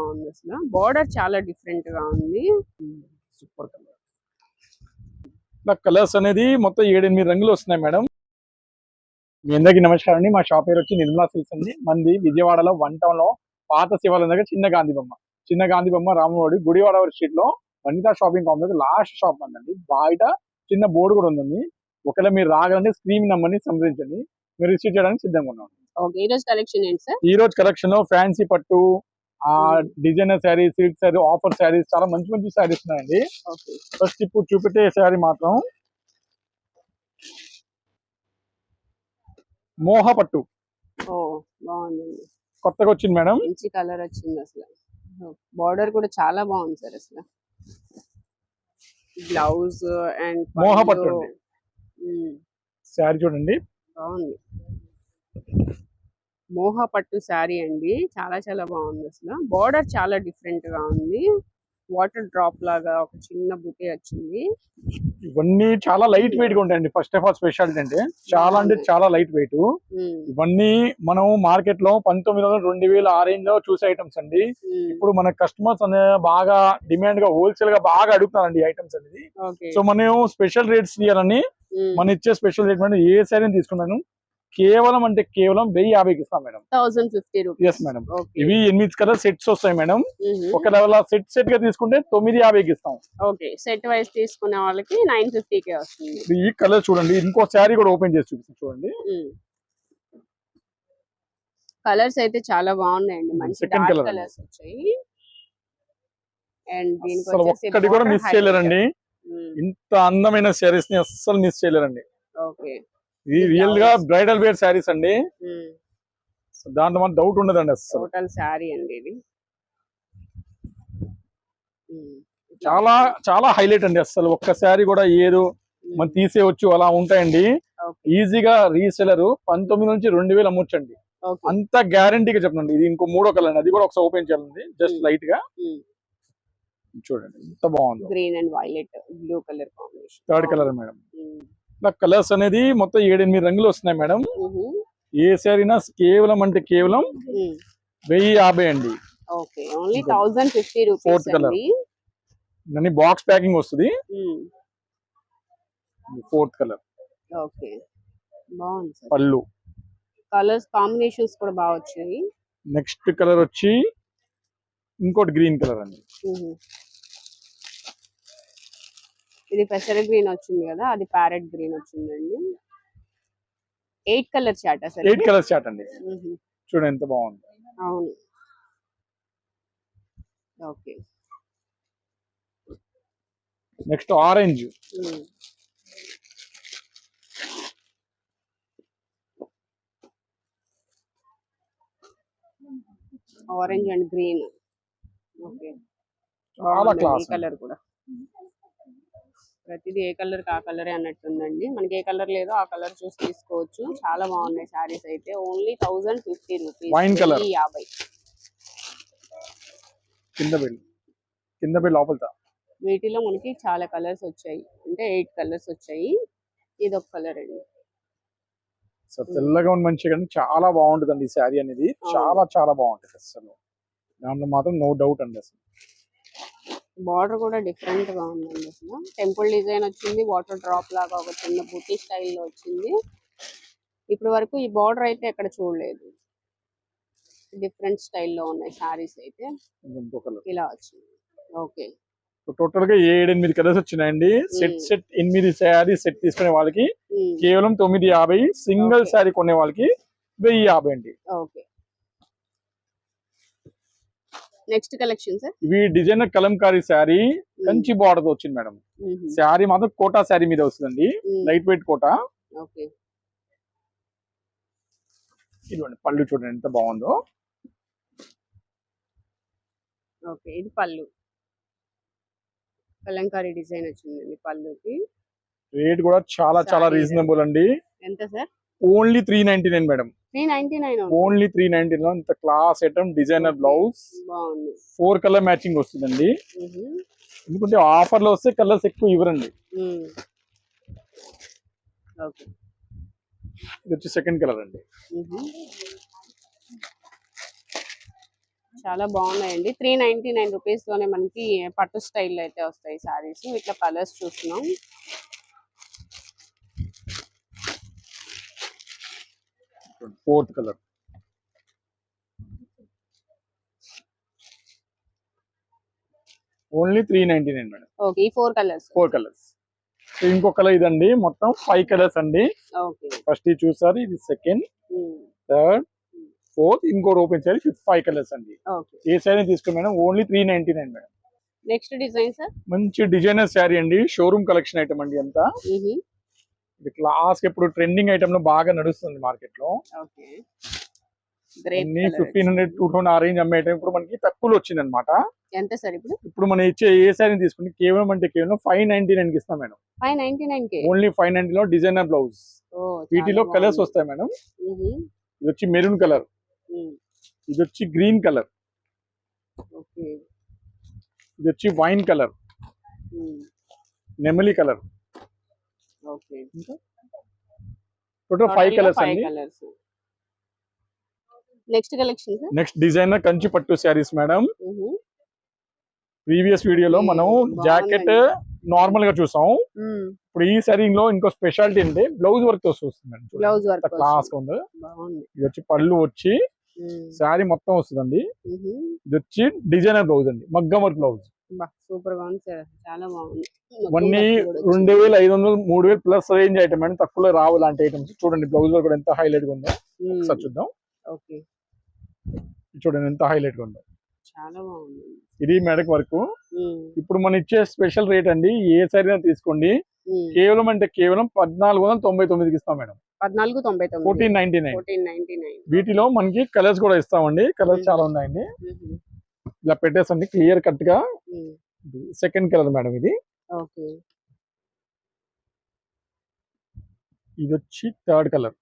బాగుంది అసలు. బార్డర్ చాలా డిఫరెంట్గా ఉంది. Super colour. కలర్స్ అనేది మొత్తం ఏడెనిమిది రంగులు వస్తున్నాయి మేడం. మీ అందరికీ నమస్కారం అండి. మా షాప్ పేరు వచ్చి నిర్మలా సిల్క్స్ అండి. మంది విజయవాడలో వన్ టౌన్లో పాత శివాలయం దగ్గర చిన్న గాంధీ బొమ్మ. చిన్న గాంధీ బొమ్మ రామవాడి గుడివాడ స్ట్రీట్లో Vanitha shopping complex last shop అండి బయట చిన్న బోర్డు కూడా ఉందండి. ఒకవేళ మీరు రాగానే స్క్రీన్ నెంబర్ని సంప్రదించండి. మీరు రిసీవ్ చేయడానికి సిద్ధంగా ఉన్నాం. ఈ రోజు కలెక్షన్లో ఫ్యాన్సీ పట్టు ఆ designer sarees silk saree offer sarees చాలా మంచి మంచి శారీస్ ఉన్నాయండి. ఫస్ట్ ఇప్పుడు చూపెట్టే శారీ మాత్రం మోహ పట్టు. కొత్తగా వచ్చింది మేడం. మంచి కలర్ వచ్చింది అసలు. బార్డర్ కూడా చాలా బాగుంది సార్ అసలు. బ్లౌజ్ అండ్ మోహ పట్టు. శారీ చూడండి. బాగుంది. మోహ పట్టు శారీ అండి. చాలా చాలా బాగుంది అసలు. బార్డర్ చాలా డిఫరెంట్గా ఉంది. వాటర్ డ్రాప్ లాగా ఒక చిన్న బుకే వచ్చింది. ఇవన్నీ చాలా లైట్ వెయిట్గా ఉంటాయండి. ఫస్ట్ ఆఫ్ ఆల్ స్పెషాలిటీ అంటే చాలా అంటే చాలా లైట్ వెయిట్. ఇవన్నీ మనం మార్కెట్లో పంతొమ్మిది వందల రెండు వేల ఆ రేంజ్లో చూసే ఐటమ్స్ అండి. ఇప్పుడు మన కస్టమర్స్ అనే బాగా డిమాండ్గా హోల్సేల్గా బాగా అడుగుతున్నారండి ఐటమ్స్ అనేది. సో మనం స్పెషల్ రేట్స్ ఇవ్వాలని మన ఇచ్చే స్పెషల్ రేట్ ఏ శారీ తీసుకున్నాను కేవలం అంటే కేవలం వెయ్యి యాభైకి ఇస్తాం madam. Thousand fifty rupees. Madam ఇవి ఎనిమిది కలర్ సెట్స్ వస్తాయి మేడం. మ్మ్. ఒకవేళ సెట్ సెట్గా తీసుకుంటే తొమ్మిది యాభైకి ఇస్తాం. ఓకే. సెట్ వైజ్ తీసుకునే వాళ్ళకి నైన్ కే వస్తుంది. ఈ కలర్ చూడండి ఇంకో శారీ కూడా ఓపెన్ చేసి చూపిస్తాం చూడండి. కలర్స్ అయితే చాలా బాగున్నాయండి. మంచి డార్క్ అండి. కలర్స్ వచ్చాయి. అండ్ దీనికి ఒక్కటి కూడా మిస్. చేయలేరండి. ఇంత అందమైన శారీస్ని అస్సలు మిస్ చేయలేరండి. ఓకే. ఇది రియల్గా బ్రైడల్ వేర్ శారీస్ అండి. దాంట్లో మన డౌట్ ఉండదండి అస్సలు. టోటల్ శారీ అండి ఇది. చాలా చాలా హైలైట్ అండి అస్సలు. ఒక్క శారీ కూడా ఏదో మనం తీసేయచ్చు అలా ఉంటాయండి. ఈజీగా రీసెలర్ పంతొమ్మిది నుంచి రెండు వేలు అమ్మొచ్చండి. అంత గ్యారంటీగా చెప్పండి ఇది ఇంకో మూడో కలర్ అది కూడా ఒకసారి ఓపెన్ చేయాలండి. జస్ట్. లైట్గా. చూడండి ఎంత బాగుందో. Green and violet blue colour combination third colour madam ఇలా కలర్స్ అనేది మొత్తం ఏడెనిమిది రంగులు వస్తున్నాయి మేడం. ఏ శారీనా కేవలం అంటే కేవలం వెయ్యి యాభై అండి. colour. అండి. దాన్ని బాక్స్ ప్యాకింగ్ వస్తుంది. ఫోర్త్ కలర్ పళ్ళు. కలర్స్ కాంబినేషన్స్ కూడా బాగా వచ్చాయి. నెక్స్ట్ కలర్ వచ్చి ఇంకోటి గ్రీన్ కలర్ అండి. ఇది పెసర గ్రీన్ వచ్చింది కదా అది ప్యారెట్ గ్రీన్ వచ్చిందండి. ఎయిట్ కలర్ చాట్ అసలు ఎయిట్ కలర్ చాట్ అండి. చూడండి ఎంత బాగుంది. అవును. Okay. Next orange. Orange and green okay. చాలా క్లాస్ కలర్ కూడా. ప్రతిదీ ఏ కలర్ ఆ కలరే అన్నట్టుందండి. మనకి ఏ కలర్ లేదో ఆ కలర్ చూసి తీసుకోవచ్చు. చాలా బాగున్నాయి శారీస్ అయితే. Only thousand fifty rupees. యాభై. కింద బిల్. కింద బిల్ లోపల వీటిలో మనకి చాలా కలర్స్ వచ్చాయి. అంటే ఎయిట్ కలర్స్ వచ్చాయి. ఇది ఒక కలర్ అండి. సో తెల్లగా ఉన్న మంచిగా చాలా బాగుంటుంది ఈ శారీ అనేది. చాలా చాలా బాగుంటుంది అసలు దాంట్లో మాత్రం నో డౌట్ అండి అసలు. బార్డర్ కూడా డిఫరెంట్గా ఉందండి అసలు. టెంపుల్ డిజైన్ వచ్చింది వాటర్ డ్రాప్ లాగా ఒక చిన్న బూటీ స్టైల్లో వచ్చింది. ఇప్పటి వరకు ఈ బార్డర్ అయితే ఎక్కడ చూడలేదు. డిఫరెంట్ స్టైల్లో ఉన్నాయి శారీస్ అయితే. ఇలా వచ్చింది. ఓకే. టోటల్గా ఏడెనిమిది కలర్స్ వచ్చినాయండి. సెట్. సెట్ ఎనిమిది శారీ సెట్ తీసుకునే వాళ్ళకి కేవలం తొమ్మిది యాభై సింగిల్. శారీ కొనే వాళ్ళకి వెయ్యి యాభై అండి. ఓకే. Next collection sir? ఇవి డిజైనర్ కలంకారీ శారీ కంచి బార్డర్తో వచ్చింది మేడం. శారీ మాత్రం కోటా శారీ మీద వస్తుందండి. Light weight Kota. ఓకే. ఇదిగోండి పళ్ళు చూడండి ఎంత బాగుందో. ఓకే ఇది పళ్ళు. కలంకారీ డిజైన్ వచ్చిందండి పళ్ళుకి. రేట్ కూడా చాలా చాలా రీజనబుల్ అండి. ఎంత sir? Only three ninety nine madam. Only three ninety nine ఇంత class item designer blouse. Four colour matching వస్తుందండి. ఎందుకంటే ఆఫర్లో వస్తే కలర్స్ ఎక్కువ ఇవ్వరండి. ఇది వచ్చి సెకండ్ కలర్ అండి. చాలా బాగున్నాయండి. త్రీ నైన్టీ నైన్ రూపీస్లోనే మనకి పట్టు స్టైల్ అయితే వస్తాయి సారీస్. ఇట్లా కలర్స్ చూస్తున్నాం. Fourth colour. Only three ninety nine madam. Okay four colours. Four colours. ఇంకో కలర్ ఇదండి మొత్తం ఫైవ్ కలర్స్ అండి. ఫస్ట్ ఇది చూసారు ఇది సెకండ్ థర్డ్ ఫోర్త్ ఇంకోటి ఓపెన్ చేయాలి ఫిఫ్త్ ఫైవ్ కలర్స్ అండి. ఓకే. ఏ శారీ తీసుకో madam? Only three ninety nine madam. Next design sir? మంచి డిజైనర్ శారీ అండి షోరూమ్ కలెక్షన్ ఐటమ్ అండి అంతా. ఇది క్లాస్ ఇప్పుడు ట్రెండింగ్ ఐటమ్లో బాగా నడుస్తుంది మార్కెట్లో. ఫిఫ్టీన్ హండ్రెడ్ టూ థౌసండ్ ఆ రేంజ్ అమ్మే ఐటమ్ ఇప్పుడు మనకి తక్కువలో వచ్చింది అనమాట ఎంత సార్ ఇప్పుడు? ఇప్పుడు మనం ఇచ్చే ఏ శారీ తీసుకుంటే కేవలం అంటే కేవలం ఫైవ్ నైన్టీ నైన్కి ఇస్తాం మేడం. ఫైవ్ నైన్టీ నైన్ కే? ఓన్లీ ఫైవ్ నైన్టీ లో డిజైనర్ బ్లౌజ్ వీటిలో కలర్స్ వస్తాయి మేడం. ఇది వచ్చి మెరూన్ కలర్ ఇది వచ్చి గ్రీన్ కలర్ ఇది వచ్చి వైన్ కలర్ నెమలి colour okay. Total five colours అండి. Colours. Next collection next designer Kanchi పట్టు శారీస్ మేడం. ప్రీవియస్ వీడియోలో మనం. జాకెట్ నార్మల్గా చూసాం ఇప్పుడు ఈ లో ఇంకో స్పెషాలిటీ అంటే బ్లౌజ్ వర్క్తో వస్తుంది బ్లౌజ్ వర్క్ క్లాస్ ఉంది. ఇది వచ్చి పళ్ళు వచ్చి శారీ మొత్తం వస్తుందండి. ఇది వచ్చి డిజైనర్ బ్లౌజ్ అండి. మగ్గం వర్క్ బ్లౌజ్. సూపర్గా ఉంది సార్. చాలా బాగుంది. ఇవన్నీ రెండు వేల ఐదు వందలు మూడు వేలు ప్లస్ రేంజ్ ఐటమ్ అండి. తక్కువలో రావు లాంటి ఐటమ్స్. చూడండి బ్లౌజ్ వర్క్ కూడా ఎంత హైలైట్గా ఉందో ఒకసారి చూద్దాం. ఓకే. చూడండి ఎంత హైలైట్గా ఉందో. చాలా బాగుంది. ఇది మెడక్ వర్క్. ఇప్పుడు మనం ఇచ్చే స్పెషల్ రేట్ అండి ఏ శారీ తీసుకోండి. కేవలం అంటే కేవలం పద్నాలుగు వందల తొంభై తొమ్మిదికి ఇస్తాం మేడం. పద్నాలుగు తొంభై తొమ్మిది. వీటిలో మనకి కలర్స్ కూడా ఇస్తామండి. కలర్స్ చాలా ఉన్నాయండి. ఇలా పెట్టేసండి క్లియర్ కట్గా సెకండ్ కలర్ మేడం ఇది. ఓకే. ఇది వచ్చి థర్డ్ కలర్.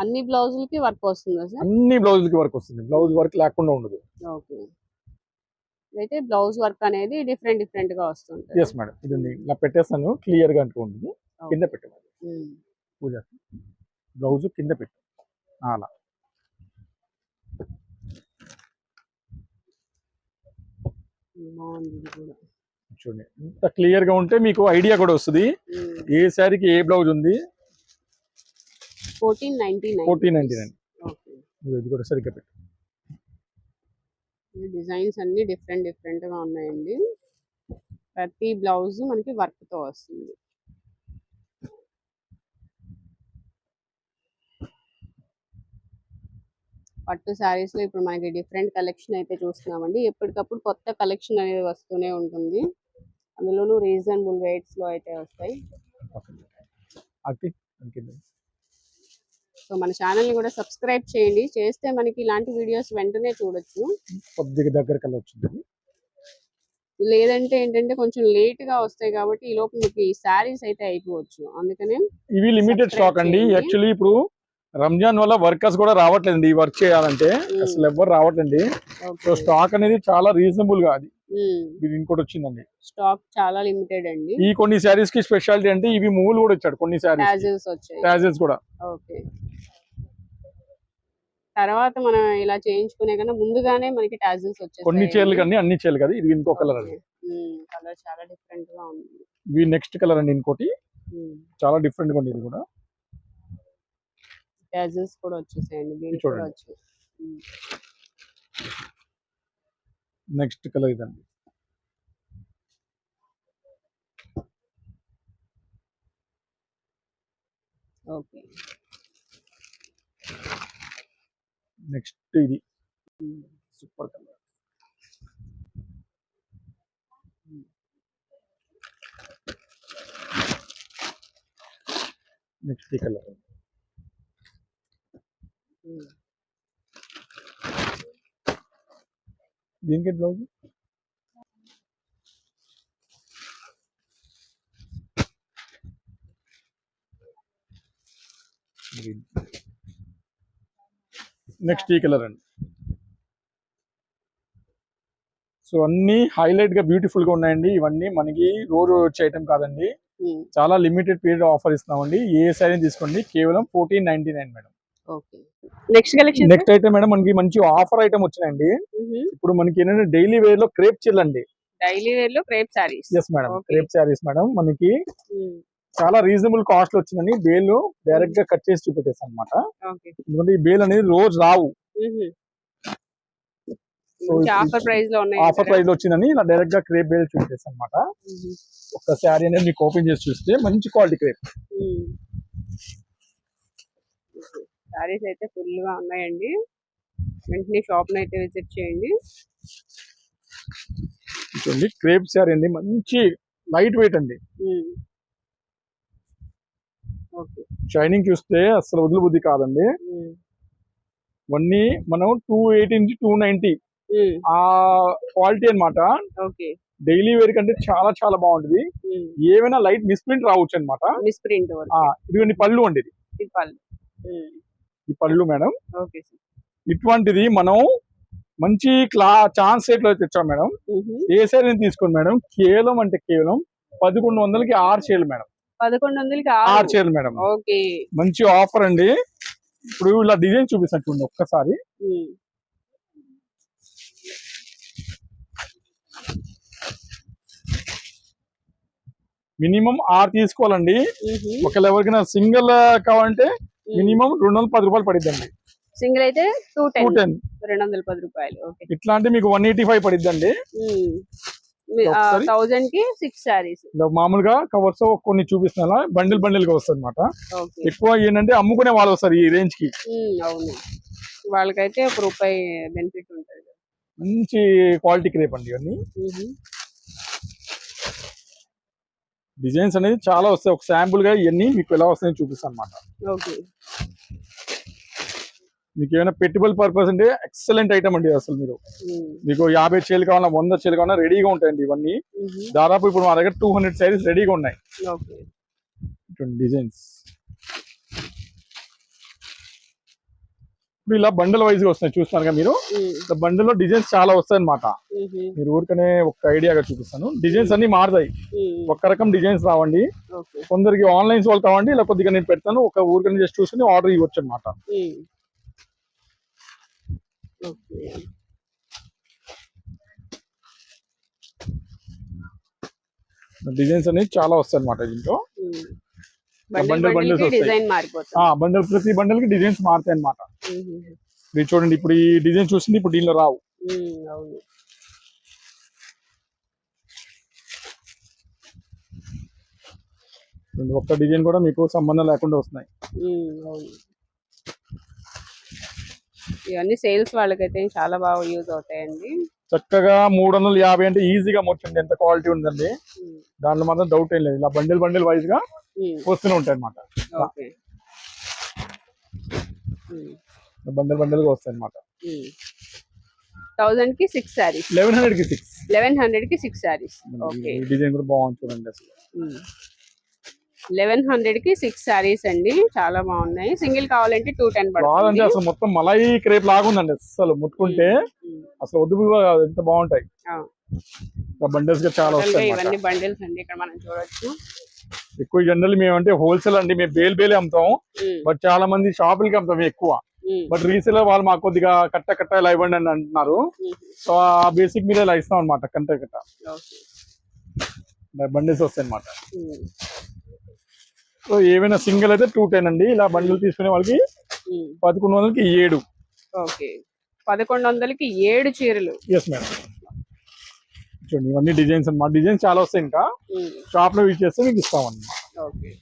అన్ని బ్లౌజులకి వర్క్ వస్తుందా అన్ని బ్లౌజులకి వర్క్ వస్తుంది. బ్లౌజ్ వర్క్ లేకుండా ఉండదు. ఓకే. అయితే బ్లౌజ్ వర్క్ అనేది డిఫరెంట్ డిఫరెంట్గా వస్తుంటుంది. ఎస్ మేడం ఇది ఇలా పెట్టేస్తాను. క్లియర్గా అంటూ ఉంటుంది. కింద పెట్టాలి ఉమ్. పూజ. బ్లౌజ్ కింద పెట్టు. అలా. బాగుంది ఇది కూడా. చూడండి. ఇంత క్లియర్గా ఉంటే మీకు ఐడియా కూడా వస్తుంది. ఏ శారీకి ఏ బ్లౌజ్ ఉంది? Fourteen ninety nine fourteen ninety nine okay ఇది కూడా సరిగ్గా పెట్టు. డిజైన్స్ అన్ని డిఫరెంట్ డిఫరెంట్గా ఉన్నాయండి. ప్రతి బ్లౌజ్ మనకి వర్క్తో వస్తుంది. పట్టు శారీస్లో ఇప్పుడు మనకి డిఫరెంట్ కలెక్షన్ అయితే చూస్తున్నామండి. ఎప్పటికప్పుడు కొత్త కలెక్షన్ అనేది వస్తూనే ఉంటుంది. అందులోనూ రీజనబుల్ రేట్స్లో అయితే వస్తాయి. సో మన ఛానల్ని కూడా సబ్స్క్రైబ్ చేయండి. చేస్తే మనకి ఇలాంటి వీడియోస్ వెంటనే చూడొచ్చు. కొద్దిగా దగ్గర వచ్చింది లేదంటే ఏంటంటే కొంచెం లేట్గా వస్తాయి కాబట్టి ఈ లోపు మీకు ఈ శారీస్ అయితే అయిపోవచ్చు. అందుకనే ఇవి లిమిటెడ్ స్టాక్ అండి. యాక్చువల్లీ ఇప్పుడు రంజాన్ వల్ల వర్కర్స్ కూడా రావట్లేదండి ఈ వర్క్ చేయాలంటే. అసలు ఎవ్వరు రావట్లేండి సో స్టాక్ అనేది చాలా రీజనబుల్గా అది. ఇంకోటి వచ్చిందండి. స్టాక్ చాలా లిమిటెడ్ అండి. ఈ కొన్ని శారీస్కి స్పెషాలిటీ అంటే ఇవి మూలు కూడా ఇచ్చాడు కొన్ని శారీస్ కూడా. ఓకే. తర్వాత మనం ఇలా చేయించుకునే కన్నా ముందుగానే మనకి టాజిల్స్ వచ్చాయి కొన్ని చీరలు కానీ అన్ని చీరలు కదా ఇది ఇంకో కలర్ అండి కలర్ చాలా డిఫరెంట్గా ఉంది. ఇవి నెక్స్ట్ కలర్ అండి ఇంకోటి. చాలా డిఫరెంట్గా ఉంది ఇది కూడా. టాజిల్స్ కూడా వచ్చేసాయండి దీనికి కూడా చూడండి. వచ్చాయి Hmm. నెక్స్ట్ కలర్ ఇదండి ఓకే నెక్స్ట్ ఇది Hmm. సూపర్ కలర్ నెక్స్ట్ ఈ కలర్ Hmm. దీనికి బ్లౌజ్ నెక్స్ట్ ఈ కలర్ అండి. సో అన్ని హైలైట్గా బ్యూటిఫుల్గా ఉన్నాయండి. ఇవన్నీ మనకి రోజు వచ్చే ఐటమ్ కాదండి. చాలా లిమిటెడ్ పీరియడ్ ఆఫర్ ఇస్తున్నామండి. ఏ శారీ తీసుకోండి. కేవలం fourteen ninety nine madam. Next collection next అయితే మేడం మనకి మంచి ఆఫర్ ఐటమ్ వచ్చినాయండి. ఇప్పుడు మనకి ఏంటంటే డైలీ వేర్లో క్రేప్ చిల్ అండి. Daily వేర్లో crepe saris yes madam. Crepe saris madam మనకి చాలా రీజనబుల్ కాస్ట్ వచ్చిందని బేల్ డైరెక్ట్గా కట్ చేసి చూపెట్టేస్తాను అనమాట ఎందుకంటే ఈ బేల్ అనేది రోజు రావు. ఆఫర్ ప్రైస్లో ఆఫర్ ప్రైస్లో వచ్చిందని ఇలా డైరెక్ట్గా క్రేప్ బేల్ చూపెట్టేస్తాను అనమాట ఒక శారీ అనేది మీకు ఓపెన్ చేసి చూస్తే మంచి క్వాలిటీ క్రేప్ సారీస్ అయితే ఫుల్గా ఉన్నాయండి. వెంటనే షాప్ అయితే విజిట్ చేయండి. చూడండి క్రేప్ శారీ అండి. మంచి లైట్ వెయిట్ అండి. ఓకే. షైనింగ్ చూస్తే అసలు వదిలి బుద్ధి కాదండి. ఇవన్నీ మనం టూ ఎయిటీ నుంచి టూ నైన్టీ ఆ క్వాలిటీ అన్నమాట. ఓకే. డైలీ వేర్ కంటే చాలా చాలా బాగుంటుంది. ఏమైనా లైట్ మిస్ప్రింట్ రావచ్చు అనమాట మిస్ ప్రింట్ ఇదిగోండి పళ్ళు అండి ఇది. ఇది పళ్ళు. ఈ పళ్ళు మేడం. ఇటువంటిది మనం మంచి క్లా ఛాన్స్ రేట్లో తెచ్చాం మేడం. ఏ శారీ తీసుకోండి మేడం. కేవలం అంటే కేవలం పదకొండు వందలకి ఆరు చీరలు మేడం. పదకొండు వందలకి ఆరు? చీరలు మేడం. ఓకే. మంచి ఆఫర్ అండి. ఇప్పుడు ఇలా డిజైన్ చూపిస్తాను చూడండి ఒక్కసారి. మినిమం ఆరు తీసుకోవాలండి. ఒకవేళ ఎవరికైనా సింగిల్ కావాలంటే మినిమం రెండు వందల పది రూపాయలు పడిద్దండి. సింగిల్ అయితే టూ టూ టెన్. రెండు వందల పది రూపాయలు ఓకే. ఇట్లాంటి మీకు వన్ ఎయిటీ ఫైవ్ పడిద్దండి. థౌజండ్కి సిక్స్ శారీస్. మామూలుగా కవర్స్ కొన్ని చూపిస్తున్నా బండిల్ బండిల్గా వస్తుంది అనమాట ఎక్కువ ఏంటంటే అమ్ముకునే వాళ్ళు వస్తారు ఈ రేంజ్కి అవును. వాళ్ళకైతే ఒక రూపాయి బెనిఫిట్ ఉంటుంది. మంచి క్వాలిటీ క్రేప్ అండి ఇవన్నీ. డిజైన్స్ అనేది చాలా వస్తాయి. ఒక శాంపుల్గా ఇవన్నీ మీకు ఎలా వస్తాయని చూపిస్తాను అనమాట మీకు ఏమైనా పెట్టుబడి పర్పస్ అంటే ఎక్సలెంట్ ఐటమ్ అండి అసలు మీరు. మీకు యాభై చేలు కావాలన్నా వంద చేలు కావాలన్నా రెడీగా ఉంటాయండి ఇవన్నీ. దాదాపు ఇప్పుడు మా దగ్గర టూ హండ్రెడ్ శారీస్ రెడీగా ఉన్నాయి. డిజైన్స్. ఇప్పుడు ఇలా బండల్ వైజ్గా వస్తున్నాయి. చూస్తున్నారు కదా మీరు? ఇలా బండిల్లో డిజైన్స్ చాలా వస్తాయి అనమాట మీరు ఊరికనే ఒక ఐడియాగా చూపిస్తాను. డిజైన్స్ అన్ని మారుతాయి. ఒక్క రకం డిజైన్స్ రావండి. కొందరికి ఆన్లైన్స్ వాళ్ళు కావండి ఇలా కొద్దిగా నేను పెడతాను. ఒక ఊరికనే జస్ట్ చూసుకుని ఆర్డర్ ఇవ్వచ్చు అనమాట డిజైన్స్ అనేది చాలా వస్తాయి అనమాట దీంట్లో బండిల్ bundle bundles బండిల్ వస్తాయి. బండల్ ప్రతి బండల్కి డిజైన్స్ మారుతాయి అనమాట మీరు చూడండి ఇప్పుడు ఈ డిజైన్ చూసింది ఇప్పుడు దీనిలో రావు. అవును. ఒక్క డిజైన్ కూడా మీకు సంబంధం లేకుండా వస్తున్నాయి. ఇవన్నీ సేల్స్ వాళ్ళకైతే చాలా బాగా యూజ్ అవుతాయండి. చక్కగా మూడు వందల యాభై అంటే ఈజీగా మొచ్చండి ఎంత క్వాలిటీ ఉందండి. దాంట్లో మాత్రం డౌట్ ఏం లేదు. ఇలా బండిల్ బండిల్ వైజ్గా వస్తూనే ఉంటాయి అనమాట బండిల్ బండిల్గా వస్తాయి అనమాట మ్మ్. థౌజండ్కి సిక్స్ శారీస్. లెవెన్ హండ్రెడ్కి సిక్స్. లెవెన్ హండ్రెడ్కి సిక్స్ శారీస్. ఓకే. డిజైన్ కూడా బాగుంది చూడండి అసలు. లెవెన్ హండ్రెడ్కి సిక్స్ శారీస్ అండి. చాలా బాగున్నాయి. సింగిల్ కావాలంటే టూ టెన్ పడుతుంది. అసలు మొత్తం మలై క్రేప్ లాగుందండి అసలు ముట్టుకుంటే. అసలు వద్దు ఎంత బాగుంటాయి. ఆ. బండిల్స్గా చాలా వస్తాయి ఇవన్నీ అన్నమాట. బండిల్స్ అండి ఇక్కడ మనం చూడొచ్చు. ఎక్కువ జనరల్ మేము అంటే హోల్సేల్ అండి. మేము బేల్ బేలే అమ్ముతాం. మ్మ్, బట్ చాలా మంది షాపులకి అమ్ముతాం ఎక్కువ. బట్ రీసేలర్ వాళ్ళు మాకు కొద్దిగా కట్ట కట్ట ఇలా ఇవ్వండి అని అంటున్నారు. సో ఆ బేసిక్ మీద ఇలా ఇస్తాం అనమాట కంట కట్ట. ఓకే. బండిల్స్ వస్తాయి అనమాట సో ఏమైనా సింగిల్ అయితే టూ టెన్ అండి. ఇలా బండిల్ తీసుకునే వాళ్ళకి. పదకొండు వందలకి ఏడు. ఓకే. పదకొండు వందలకి ఏడు చీరలు. ఎస్ మేడం చూడండి ఇవన్నీ డిజైన్స్ అన్నమాట. డిజైన్స్ చాలా వస్తాయి ఇంకా. షాప్లో యూజ్ చేస్తే మీకు ఇస్తామన్నమాట